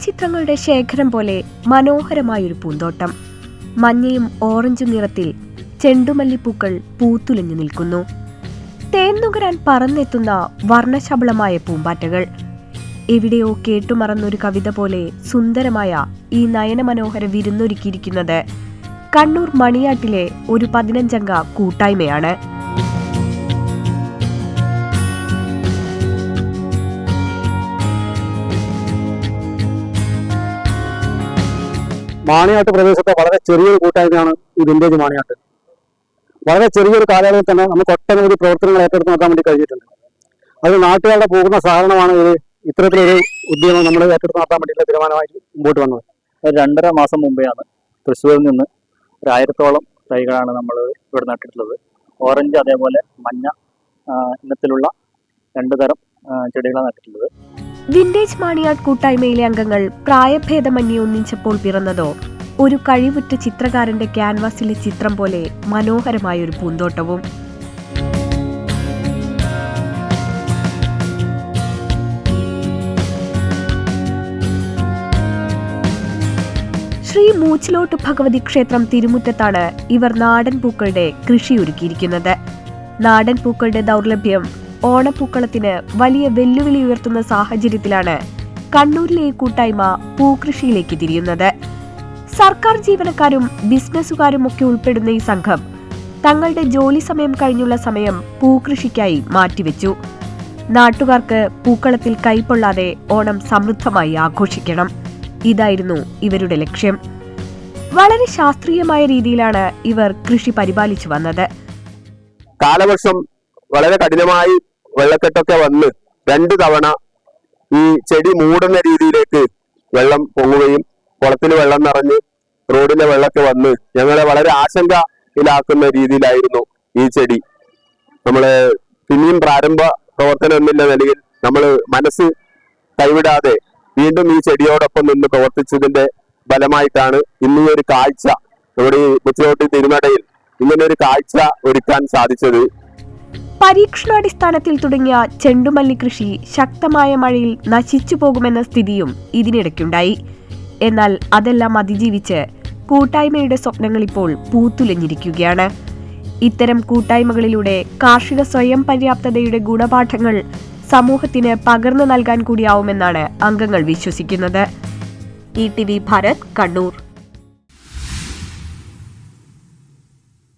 ചിത്രങ്ങളുടെ ശേഖരം പോലെ മനോഹരമായൊരു പൂന്തോട്ടം. മഞ്ഞയും ഓറഞ്ചും നിറത്തിൽ ചെണ്ടുമല്ലിപ്പൂക്കൾ പൂത്തുലഞ്ഞു നിൽക്കുന്നു. തേൻ നുകരാൻ പറന്നെത്തുന്ന വർണശബളമായ പൂമ്പാറ്റകൾ. എവിടെയോ കേട്ടുമറന്നൊരു കവിത പോലെ സുന്ദരമായ ഈ നയനമനോഹര വിരുന്നൊരുക്കിയിരിക്കുന്നത് കണ്ണൂർ മണിയാട്ടിലെ ഒരു പതിനഞ്ചംഗ കൂട്ടായ്മയാണ്. മാണിയാട്ട് പ്രദേശത്തെ വളരെ ചെറിയൊരു കൂട്ടായ്മയാണ് ഈ വിന്റേജ് മാണിയാട്ട്. വളരെ ചെറിയൊരു കാലയളവിൽ തന്നെ നമുക്ക് ഒട്ടനവധി പ്രവർത്തനങ്ങൾ ഏറ്റെടുത്ത് നോക്കാൻ വേണ്ടി കഴിഞ്ഞിട്ടുണ്ട്. അത് നാട്ടുകാരുടെ പൂർണ സഹകരണമാണ് ഇത് ഇത്തരത്തിലൊരു ഉദ്യമം നമ്മൾ ഏറ്റെടുത്ത് നടത്താൻ വേണ്ടിയിട്ടുള്ള തീരുമാനമായി മുമ്പോട്ട് വന്നത്. രണ്ടര മാസം മുമ്പെയാണ് തൃശ്ശൂരിൽ നിന്ന് ഒരു ആയിരത്തോളം തൈകളാണ് നമ്മൾ ഇവിടെ നട്ടിട്ടുള്ളത്. ഓറഞ്ച് അതേപോലെ മഞ്ഞ ഇനത്തിലുള്ള രണ്ട് തരം ചെടികളാണ് നട്ടിട്ടുള്ളത്. വിന്റേജ് മാണിയാട് കൂട്ടായ്മയിലെ അംഗങ്ങൾ പ്രായഭേദമന്യേ ഒന്നിച്ചപ്പോൾ പിറന്നതോ ഒരു കഴിവുറ്റ ചിത്രകാരന്റെ ക്യാൻവാസിലെ ചിത്രം പോലെ മനോഹരമായ ഒരു പൂന്തോട്ടവും. ശ്രീ മൂച്ചിലോട്ട് ഭഗവതി ക്ഷേത്രം തിരുമുറ്റത്താണ് ഇവർ നാടൻ പൂക്കളുടെ കൃഷി ഒരുക്കിയിരിക്കുന്നത് നാടൻ പൂക്കളുടെ ദൗർലഭ്യം ഓണപ്പൂക്കളത്തിന് വലിയ വെല്ലുവിളി ഉയർത്തുന്ന സാഹചര്യത്തിലാണ് കണ്ണൂരിലെ കൂട്ടായ്മ പൂകൃഷിയിലേക്ക് തിരിയുന്നത്. സർക്കാർ ജീവനക്കാരും ബിസിനസ്സുകാരും ഒക്കെ ഉൾപ്പെടുന്ന ഈ സംഘം തങ്ങളുടെ ജോലി സമയം കഴിഞ്ഞുള്ള സമയം പൂകൃഷിക്കായി മാറ്റിവെച്ചു. നാട്ടുകാർക്ക് പൂക്കളത്തിൽ കൈപ്പൊള്ളാതെ ഓണം സമൃദ്ധമായി ആഘോഷിക്കണം. ഇതായിരുന്നു ഇവരുടെ ലക്ഷ്യം. വളരെ ശാസ്ത്രീയമായ രീതിയിലാണ് ഇവർ കൃഷി പരിപാലിച്ചു വന്നത്. കാലവർഷം വളരെ കഠിനമായി വെള്ളക്കെട്ടൊക്കെ വന്ന് രണ്ടു തവണ ഈ ചെടി മൂടുന്ന രീതിയിലേക്ക് വെള്ളം പൊങ്ങുകയും കുളത്തിൽ വെള്ളം നിറഞ്ഞ് റോഡിലെ വെള്ളമൊക്കെ വന്ന് ഞങ്ങളെ വളരെ ആശങ്കയിലാക്കുന്ന രീതിയിലായിരുന്നു ഈ ചെടി. നമ്മൾ പിന്നെയും പ്രാരംഭ പ്രവർത്തനം എന്നുള്ള നിലയിൽ നമ്മൾ മനസ്സ് കൈവിടാതെ വീണ്ടും ഈ ചെടിയോടൊപ്പം നിന്ന് പ്രവർത്തിച്ചതിന്റെ ഫലമായിട്ടാണ് ഇന്ന് ഒരു കാഴ്ച. നമ്മുടെ ഈ കൊച്ചുകോട്ടി തിരുനടയിൽ ഇങ്ങനെ ഒരു കാഴ്ച ഒരുക്കാൻ സാധിച്ചത്. പരീക്ഷണാടിസ്ഥാനത്തിൽ തുടങ്ങിയ ചെണ്ടുമല്ലി കൃഷി ശക്തമായ മഴയിൽ നശിച്ചു പോകുമെന്ന സ്ഥിതിയും ഇതിനിടയ്ക്കുണ്ടായി. എന്നാൽ അതെല്ലാം അതിജീവിച്ച് കൂട്ടായ്മയുടെ സ്വപ്നങ്ങൾ ഇപ്പോൾ പൂത്തുലഞ്ഞിരിക്കുകയാണ്. ഇത്തരം കൂട്ടായ്മകളിലൂടെ കാർഷിക സ്വയം പര്യാപ്തതയുടെ ഗുണപാഠങ്ങൾ സമൂഹത്തിന് പകർന്നു നൽകാൻ കൂടിയാവുമെന്നാണ് അംഗങ്ങൾ വിശ്വസിക്കുന്നത്. E T V Bharat Kannur.